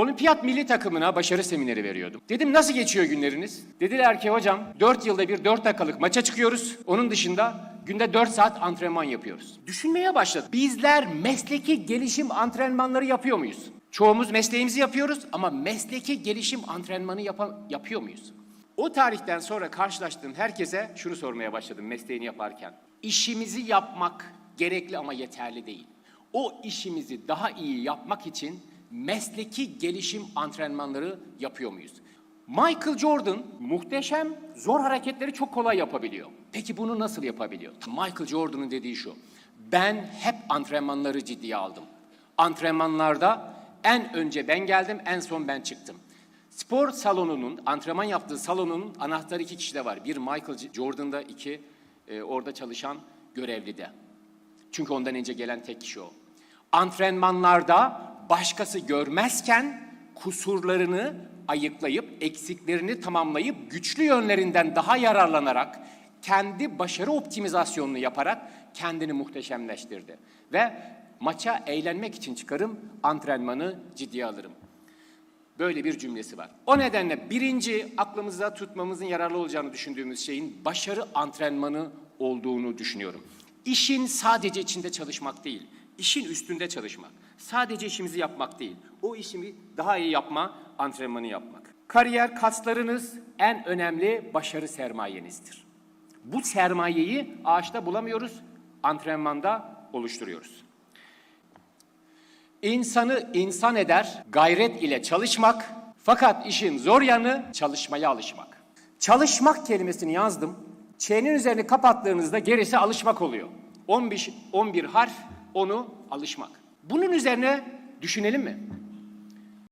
Olimpiyat milli takımına başarı semineri veriyordum. Dedim nasıl geçiyor günleriniz? Dediler ki hocam 4 yılda bir 4 dakikalık maça çıkıyoruz. Onun dışında günde 4 saat antrenman yapıyoruz. Düşünmeye başladım. Bizler mesleki gelişim antrenmanları yapıyor muyuz? Çoğumuz mesleğimizi yapıyoruz ama mesleki gelişim antrenmanı yapa- yapıyor muyuz? O tarihten sonra karşılaştığım herkese şunu sormaya başladım mesleğini yaparken. İşimizi yapmak gerekli ama yeterli değil. O işimizi daha iyi yapmak için mesleki gelişim antrenmanları yapıyor muyuz? Michael Jordan muhteşem zor hareketleri çok kolay yapabiliyor. Peki bunu nasıl yapabiliyor? Michael Jordan'ın dediği şu. Ben hep antrenmanları ciddiye aldım. Antrenmanlarda en önce ben geldim, en son ben çıktım. Spor salonunun, antrenman yaptığı salonun anahtarı iki kişide var. Bir Michael Jordan'da, iki e, orada çalışan görevli de. Çünkü ondan önce gelen tek kişi o. Antrenmanlarda başkası görmezken kusurlarını ayıklayıp, eksiklerini tamamlayıp, güçlü yönlerinden daha yararlanarak, kendi başarı optimizasyonunu yaparak kendini muhteşemleştirdi. Ve maça eğlenmek için çıkarım, antrenmanı ciddiye alırım. Böyle bir cümlesi var. O nedenle birinci aklımızda tutmamızın yararlı olacağını düşündüğümüz şeyin başarı antrenmanı olduğunu düşünüyorum. İşin sadece içinde çalışmak değil, işin üstünde çalışmak. Sadece işimizi yapmak değil, o işimi daha iyi yapma antrenmanı yapmak. Kariyer kaslarınız en önemli başarı sermayenizdir. Bu sermayeyi ağaçta bulamıyoruz, antrenmanda oluşturuyoruz. İnsanı insan eder, gayret ile çalışmak. Fakat işin zor yanı çalışmaya alışmak. Çalışmak kelimesini yazdım. Ç'nin üzerini kapattığınızda gerisi alışmak oluyor. 11, 11 harf onu alışmak. Bunun üzerine düşünelim mi?